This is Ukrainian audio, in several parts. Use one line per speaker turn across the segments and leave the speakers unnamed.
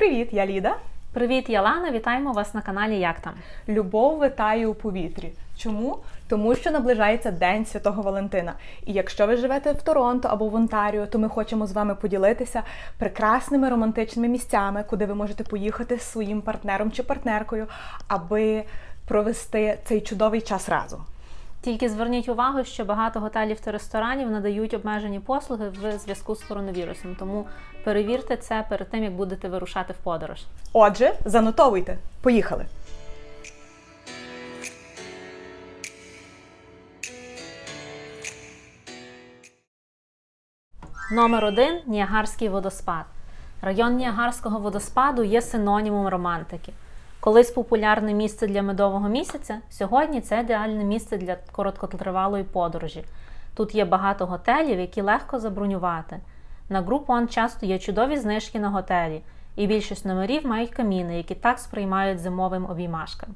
Привіт, я Ліда.
Привіт, я Лана. Вітаємо вас на каналі Як там.
Любов витає у повітрі. Чому? Тому що наближається День Святого Валентина. І якщо ви живете в Торонто або в Онтаріо, то ми хочемо з вами поділитися прекрасними романтичними місцями, куди ви можете поїхати з своїм партнером чи партнеркою, аби провести цей чудовий час разом.
Тільки зверніть увагу, що багато готелів та ресторанів надають обмежені послуги в зв'язку з коронавірусом. Тому перевірте це перед тим, як будете вирушати в подорож.
Отже, занотовуйте. Поїхали!
Номер один Ніагарський водоспад. Район Ніагарського водоспаду є синонімом романтики. Колись популярне місце для медового місяця, сьогодні це ідеальне місце для короткотривалої подорожі. Тут є багато готелів, які легко забронювати. На Groupon часто є чудові знижки на готелі, і більшість номерів мають каміни, які так сприймають зимовим обіймашкам.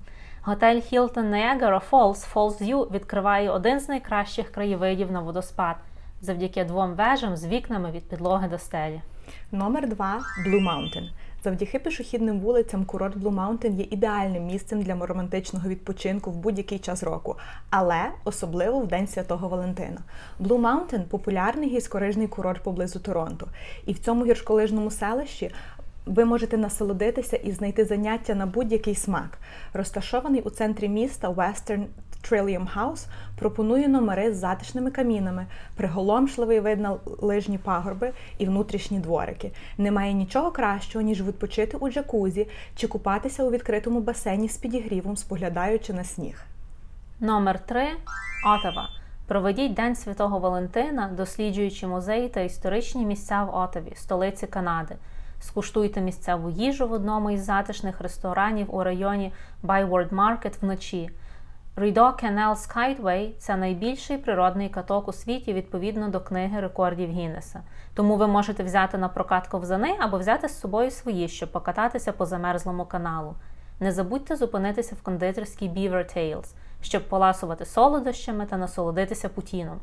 Готель Hilton Niagara Falls Falls View відкриває один з найкращих краєвидів на водоспад завдяки двом вежам з вікнами від підлоги до стелі.
Номер 2 Blue Mountain. Завдяки пішохідним вулицям курорт Blue Mountain є ідеальним місцем для романтичного відпочинку в будь-який час року, але особливо в День Святого Валентина. Blue Mountain – популярний гірськорижний курорт поблизу Торонто. І в цьому гірськолижному селищі ви можете насолодитися і знайти заняття на будь-який смак. Розташований у центрі міста Western Trillium House пропонує номери з затишними камінами, приголомшливий вид на лижні пагорби і внутрішні дворики. Немає нічого кращого, ніж відпочити у джакузі чи купатися у відкритому басейні з підігрівом, споглядаючи на сніг.
Номер 3 Отава. Проведіть День Святого Валентина, досліджуючи музеї та історичні місця в Отаві, столиці Канади. Скуштуйте місцеву їжу в одному із затишних ресторанів у районі Byward Market вночі. Rideau Canal Skyway – це найбільший природний каток у світі відповідно до книги рекордів Гіннеса. Тому ви можете взяти на прокат ковзани або взяти з собою свої, щоб покататися по замерзлому каналу. Не забудьте зупинитися в кондитерській Beaver Tales, щоб поласувати солодощами та насолодитися путіном.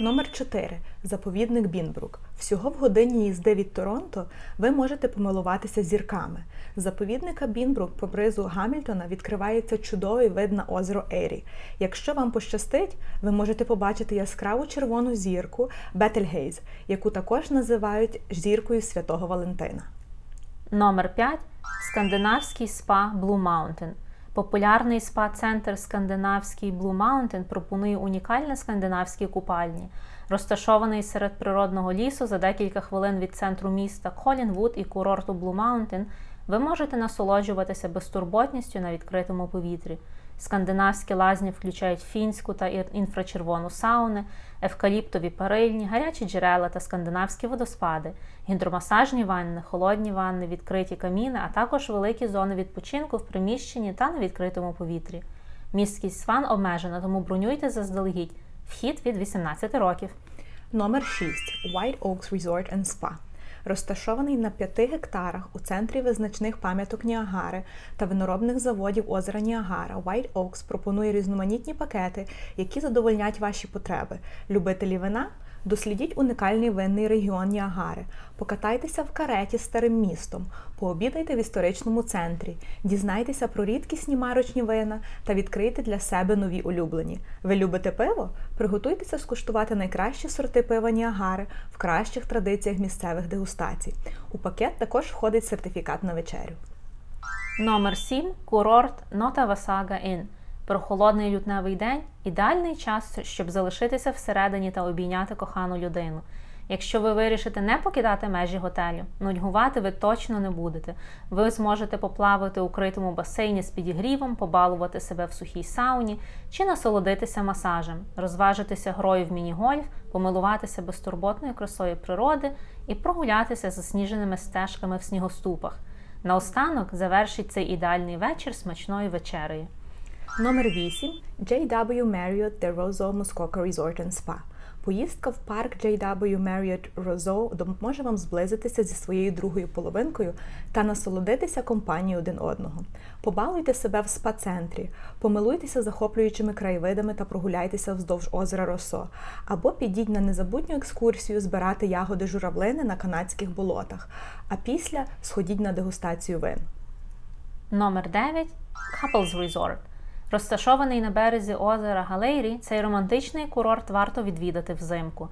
Номер 4 заповідник Бінбрук. Всього в годині їзди від Торонто ви можете помилуватися зірками. З заповідника Бінбрук поблизу Гамільтона відкривається чудовий вид на озеро Ері. Якщо вам пощастить, ви можете побачити яскраву червону зірку Бетельгейз, яку також називають зіркою Святого Валентина.
Номер 5 Скандинавський спа Blue Mountain. Популярний спа-центр Скандинавський Blue Mountain пропонує унікальні скандинавські купальні, розташований серед природного лісу за декілька хвилин від центру міста Колінвуд і курорту Blue Mountain, ви можете насолоджуватися безтурботністю на відкритому повітрі. Скандинавські лазні включають фінську та інфрачервону сауни, евкаліптові парильні, гарячі джерела та скандинавські водоспади, гідромасажні ванни, холодні ванни, відкриті каміни, а також великі зони відпочинку в приміщенні та на відкритому повітрі. Місткість ван обмежена, тому бронюйте заздалегідь. Вхід від 18 років.
Номер 6 White Oaks Resort and Spa розташований на 5 гектарах у центрі визначних пам'яток Ніагари та виноробних заводів озера Ніагара. White Oaks пропонує різноманітні пакети, які задовольнять ваші потреби. Любителі вина. Дослідіть уникальний винний регіон Ніагари, покатайтеся в кареті старим містом, пообідайте в історичному центрі, дізнайтеся про рідкісні марочні вина та відкрийте для себе нові улюблені. Ви любите пиво? Приготуйтеся скуштувати найкращі сорти пива Ніагари в кращих традиціях місцевих дегустацій. У пакет також входить сертифікат на вечерю.
Номер 7 курорт Нота Васага Ін. Прохолодний лютневий день ідеальний час, щоб залишитися всередині та обійняти кохану людину. Якщо ви вирішите не покидати межі готелю, нудьгувати ви точно не будете. Ви зможете поплавати у критому басейні з підігрівом, побалувати себе в сухій сауні чи насолодитися масажем, розважитися грою в міні-гольф, помилуватися безтурботною красою природи і прогулятися засніженими стежками в снігоступах. Наостанок завершить цей ідеальний вечір смачною вечерею.
Номер 8 JW Marriott The Roseau Muskoka Resort and Spa. Поїздка в парк JW Marriott Roseau допоможе вам зблизитися зі своєю другою половинкою та насолодитися компанією один одного. Побалуйте себе в спа-центрі, помилуйтеся захоплюючими краєвидами та прогуляйтеся вздовж озера Росо, або підіть на незабутню екскурсію збирати ягоди журавлини на канадських болотах, а після сходіть на дегустацію вин.
Номер 9 Couples Resort. Розташований на березі озера Галейрі, цей романтичний курорт варто відвідати взимку.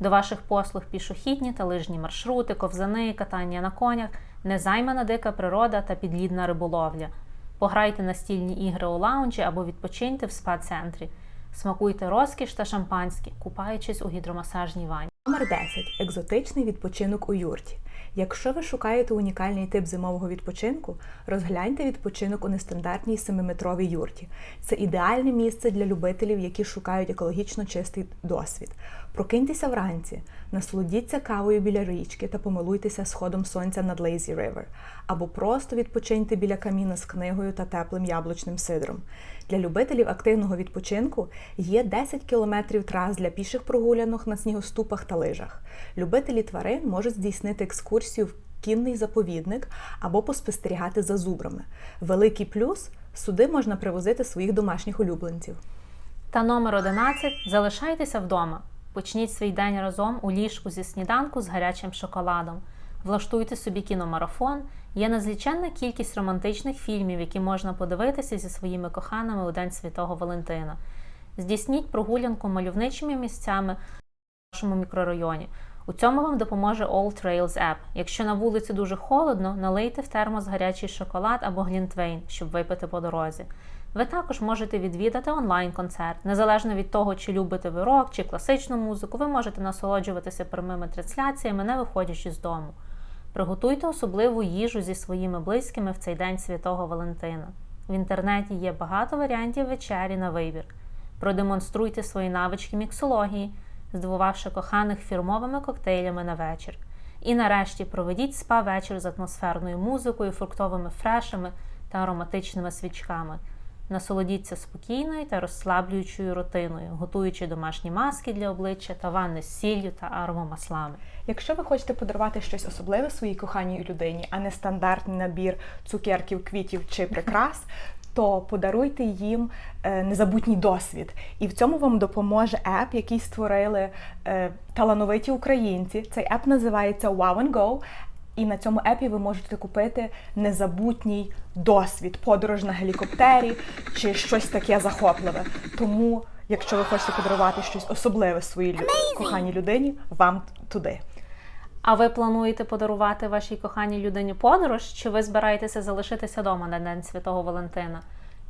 До ваших послуг пішохідні та лижні маршрути, ковзани, катання на конях, незаймана дика природа та підлідна риболовля. Пограйте настільні ігри у лаунжі або відпочиньте в спа-центрі. Смакуйте розкіш та шампанське, купаючись у гідромасажній ванні.
Номер 10. Екзотичний відпочинок у юрті. Якщо ви шукаєте унікальний тип зимового відпочинку, розгляньте відпочинок у нестандартній 7-метровій юрті. Це ідеальне місце для любителів, які шукають екологічно чистий досвід. Прокиньтеся вранці, насолодіться кавою біля річки та помилуйтеся сходом сонця над Lazy River. Або просто відпочиньте біля каміна з книгою та теплим яблучним сидром. Для любителів активного відпочинку є 10 кілометрів трас для піших прогулянок на снігоступах та лижах. Любителі тварин можуть здійснити екскурсію в кінний заповідник або поспостерігати за зубрами. Великий плюс сюди можна привозити своїх домашніх улюбленців.
Та номер 11 залишайтеся вдома. Почніть свій день разом у ліжку зі сніданку з гарячим шоколадом. Влаштуйте собі кіномарафон. Є незліченна кількість романтичних фільмів, які можна подивитися зі своїми коханими у День Святого Валентина. Здійсніть прогулянку мальовничими місцями в вашому мікрорайоні. У цьому вам допоможе All Trails App. Якщо на вулиці дуже холодно, налийте в термос гарячий шоколад або глінтвейн, щоб випити по дорозі. Ви також можете відвідати онлайн-концерт. Незалежно від того, чи любите ви рок, чи класичну музику, ви можете насолоджуватися прямими трансляціями, не виходячи з дому. Приготуйте особливу їжу зі своїми близькими в цей день Святого Валентина. В інтернеті є багато варіантів вечері на вибір. Продемонструйте свої навички міксології, здивувавши коханих фірмовими коктейлями на вечір. І нарешті проведіть спа-вечір з атмосферною музикою, фруктовими фрешами та ароматичними свічками. Насолодіться спокійною та розслаблюючою рутиною, готуючи домашні маски для обличчя та ванни з сіллю та аромамаслами.
Якщо ви хочете подарувати щось особливе своїй коханій людині, а не стандартний набір цукерків, квітів чи прикрас, то подаруйте їм е, незабутній досвід. І в цьому вам допоможе еп, який створили е, талановиті українці. Цей еп називається Wow and Go. І на цьому епі ви можете купити незабутній досвід, подорож на гелікоптері чи щось таке захопливе. Тому, якщо ви хочете подарувати щось особливе своїй коханій людині, вам туди.
А ви плануєте подарувати вашій коханій людині подорож, чи ви збираєтеся залишитися вдома на День Святого Валентина?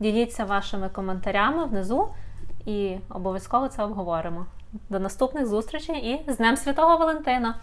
Діліться вашими коментарями внизу і обов'язково це обговоримо. До наступних зустрічей і з Днем Святого Валентина!